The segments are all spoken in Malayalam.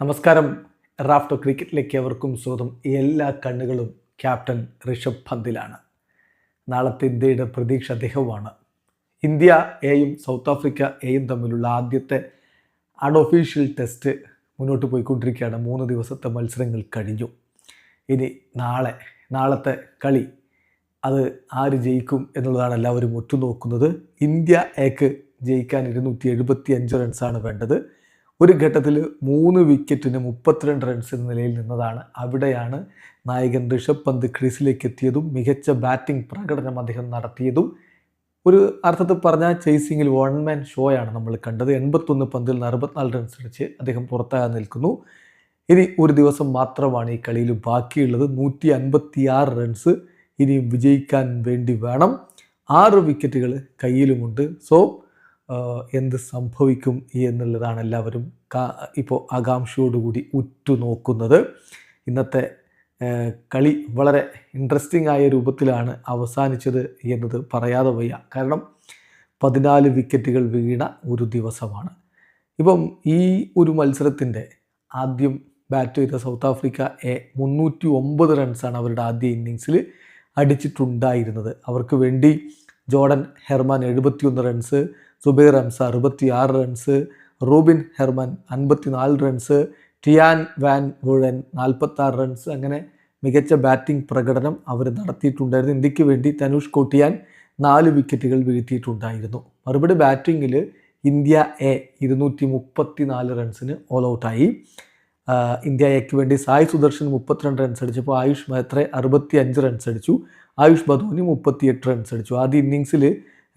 നമസ്കാരം. റാഫ്റ്റോ ക്രിക്കറ്റിലേക്ക് എവർക്കും സ്വാഗതം. എല്ലാ കണ്ണുകളും ക്യാപ്റ്റൻ ഋഷഭ് പന്തിലാണ്. നാളത്തെ ഇന്ത്യയുടെ പ്രതീക്ഷ അദ്ദേഹവുമാണ്. ഇന്ത്യ എയും സൗത്ത് ആഫ്രിക്ക എയും തമ്മിലുള്ള ആദ്യത്തെ അൺഒഫീഷ്യൽ ടെസ്റ്റ് മുന്നോട്ട് പോയിക്കൊണ്ടിരിക്കുകയാണ്. മൂന്ന് ദിവസത്തെ മത്സരങ്ങൾ കഴിഞ്ഞു. ഇനി നാളെ നാളത്തെ കളി അത് ആര് ജയിക്കും എന്നുള്ളതാണ് എല്ലാവരും ഉറ്റുനോക്കുന്നത് ഇന്ത്യ എക്ക് ജയിക്കാൻ ഇരുന്നൂറ്റി എഴുപത്തി അഞ്ച് റൺസാണ് വേണ്ടത്. ഒരു ഘട്ടത്തിൽ മൂന്ന് വിക്കറ്റിന് മുപ്പത്തിരണ്ട് റൺസ് എന്ന നിലയിൽ നിന്നതാണ്. അവിടെയാണ് നായകൻ ഋഷഭ് പന്ത് ക്രീസിലേക്ക് എത്തിയതും മികച്ച ബാറ്റിംഗ് പ്രകടനം അദ്ദേഹം നടത്തിയതും. ഒരു അർത്ഥത്തിൽ പറഞ്ഞാൽ ചേസിങ്ങിൽ വൺ മാൻ ഷോയാണ് നമ്മൾ കണ്ടത്. എൺപത്തൊന്ന് പന്തിൽ നിന്ന് അറുപത്തിനാല് റൺസ് അടിച്ച് അദ്ദേഹം പുറത്താകാൻ നിൽക്കുന്നു. ഇനി ഒരു ദിവസം മാത്രമാണ് ഈ കളിയിൽ ബാക്കിയുള്ളത്. നൂറ്റി അൻപത്തിയാറ് റൺസ് ഇനിയും വിജയിക്കാൻ വേണ്ടി വേണം. ആറ് വിക്കറ്റുകൾ കയ്യിലുമുണ്ട്. സോ എന്ത് സംഭവിക്കും എന്നുള്ളതാണ് എല്ലാവരും ഇപ്പോൾ ആകാംക്ഷയോടുകൂടി ഉറ്റുനോക്കുന്നത്. ഇന്നത്തെ കളി വളരെ ഇൻട്രസ്റ്റിംഗ് ആയ രൂപത്തിലാണ് അവസാനിച്ചത് എന്നത് പറയാതെ വയ്യ. കാരണം പതിനാല് വിക്കറ്റുകൾ വീണ ഒരു ദിവസമാണ്. ഇപ്പം ഈ ഒരു മത്സരത്തിന്റെ ആദ്യം ബാറ്റ് ചെയ്ത സൗത്ത് ആഫ്രിക്ക എ മുന്നൂറ്റി ഒമ്പത് റൺസാണ് അവരുടെ ആദ്യ ഇന്നിങ്സിൽ അടിച്ചിട്ടുണ്ടായിരുന്നത്. അവർക്ക് വേണ്ടി ജോർഡൻ ഹെർമാൻ എഴുപത്തിയൊന്ന് റൺസ് സുബൈർ റംസ അറുപത്തിയാറ് റൺസ് റൂബിൻ ഹെർമൻ അൻപത്തിനാല് റൺസ് ടിയാൻ വാൻ വുഴൻ നാൽപ്പത്താറ് റൺസ് അങ്ങനെ മികച്ച ബാറ്റിംഗ് പ്രകടനം അവർ നടത്തിയിട്ടുണ്ടായിരുന്നു. ഇന്ത്യയ്ക്ക് വേണ്ടി തനുഷ് കോട്ടിയാൻ നാല് വിക്കറ്റുകൾ വീഴ്ത്തിയിട്ടുണ്ടായിരുന്നു. മറുപടി ബാറ്റിങ്ങിൽ ഇന്ത്യ എ ഇരുന്നൂറ്റി മുപ്പത്തി നാല് റൺസിന് ഓൾ ഔട്ടായി ഇന്ത്യ എക്ക് വേണ്ടി സായ് സുദർശൻ മുപ്പത്തിരണ്ട് റൺസ് അടിച്ചപ്പോൾ ആയുഷ് മേത്രെ അറുപത്തി അഞ്ച് റൺസ് അടിച്ചു. ആയുഷ് ബധോനി മുപ്പത്തിയെട്ട് റൺസ് അടിച്ചു. ആദ്യ ഇന്നിങ്സിൽ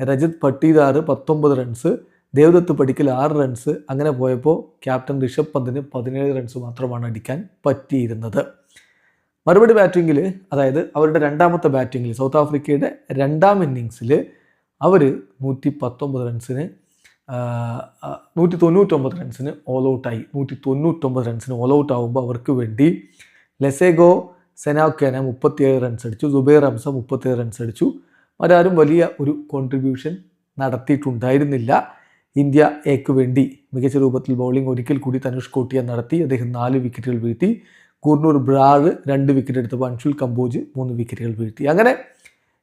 രജത് പട്ടീദാർ പത്തൊമ്പത് റൺസ് ദേവദത്ത് പടിക്കൽ ആറ് റൺസ് അങ്ങനെ പോയപ്പോൾ ക്യാപ്റ്റൻ ഋഷഭ് പന്തിന് പതിനേഴ് റൺസ് മാത്രമാണ് അടിക്കാൻ പറ്റിയിരുന്നത്. മറുപടി ബാറ്റിങ്ങിൽ അതായത് അവരുടെ രണ്ടാമത്തെ ബാറ്റിങ്ങിൽ സൗത്ത് ആഫ്രിക്കയുടെ രണ്ടാം ഇന്നിങ്സിൽ അവർ നൂറ്റി പത്തൊമ്പത് റൺസിന് നൂറ്റി തൊണ്ണൂറ്റൊമ്പത് റൺസിന് ഓൾ ഔട്ടായി നൂറ്റി തൊണ്ണൂറ്റൊമ്പത് റൺസിന് ഓൾ ഔട്ട് ആകുമ്പോൾ അവർക്ക് വേണ്ടി ലെസേഗോ സെനാക്കേന മുപ്പത്തിയേഴ് റൺസ് അടിച്ചു. ജുബൈർ റംസ മുപ്പത്തിയേഴ് റൺസ് അടിച്ചു. മറ്റാരും വലിയ ഒരു കോൺട്രിബ്യൂഷൻ നടത്തിയിട്ടുണ്ടായിരുന്നില്ല. ഇന്ത്യ എക്ക് വേണ്ടി മികച്ച രൂപത്തിൽ ബൗളിംഗ് ഒരിക്കൽ കൂടി തനുഷ് കോട്ടിയ നടത്തി. അദ്ദേഹം നാല് വിക്കറ്റുകൾ വീഴ്ത്തി. കൂർണൂർ ബ്രാഡ് രണ്ട് വിക്കറ്റ് എടുത്തപ്പോൾ അൻഷുൽ കമ്പോജ് മൂന്ന് വിക്കറ്റുകൾ വീഴ്ത്തി. അങ്ങനെ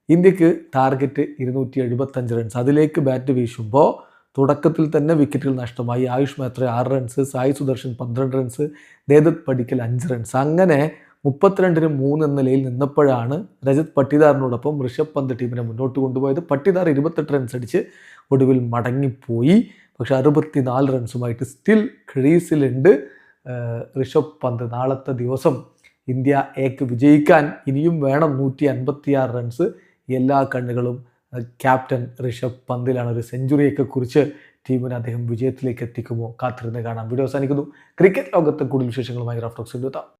ഇന്ത്യയ്ക്ക് ടാർഗറ്റ് ഇരുന്നൂറ്റി എഴുപത്തഞ്ച് റൺസ് അതിലേക്ക് ബാറ്റ് വീശുമ്പോൾ തുടക്കത്തിൽ തന്നെ വിക്കറ്റുകൾ നഷ്ടമായി. ആയുഷ് മേത്ര ആറ് റൺസ് സായി സുദർശൻ പന്ത്രണ്ട് റൺസ് ദേദത്ത് പടിക്കൽ അഞ്ച് റൺസ് അങ്ങനെ മുപ്പത്തിരണ്ടിന് മൂന്ന് എന്ന നിലയിൽ നിന്നപ്പോഴാണ് രജത് പട്ടിദാറിനോടൊപ്പം ഋഷഭ് പന്ത് ടീമിനെ മുന്നോട്ട് കൊണ്ടുപോയത്. പട്ടിദാർ ഇരുപത്തെട്ട് റൺസ് അടിച്ച് ഒടുവിൽ മടങ്ങിപ്പോയി. പക്ഷെ അറുപത്തിനാല് റൺസുമായിട്ട് സ്റ്റിൽ ക്രീസിലുണ്ട്. ഋഷഭ് പന്ത് നാളത്തെ ദിവസം ഇന്ത്യ എക്ക് വിജയിക്കാൻ ഇനിയും വേണം. നൂറ്റി അൻപത്തിയാറ് റൺസ് എല്ലാ കണ്ണുകളും. ക്യാപ്റ്റൻ ഋഷഭ് പന്തിലാണ് ഒരു സെഞ്ചുറിയൊക്കെ കുറിച്ച് ടീമിന് അദ്ദേഹം വിജയത്തിലേക്ക് എത്തിക്കുമോ കാത്തിരുന്ന് കാണാം. വീഡിയോ അവസാനിക്കുന്നു. ക്രിക്കറ്റ് ലോകത്തെ കൂടുതൽ വിശേഷങ്ങളുമായി റഫ്റ്റോക്സ് എത്താം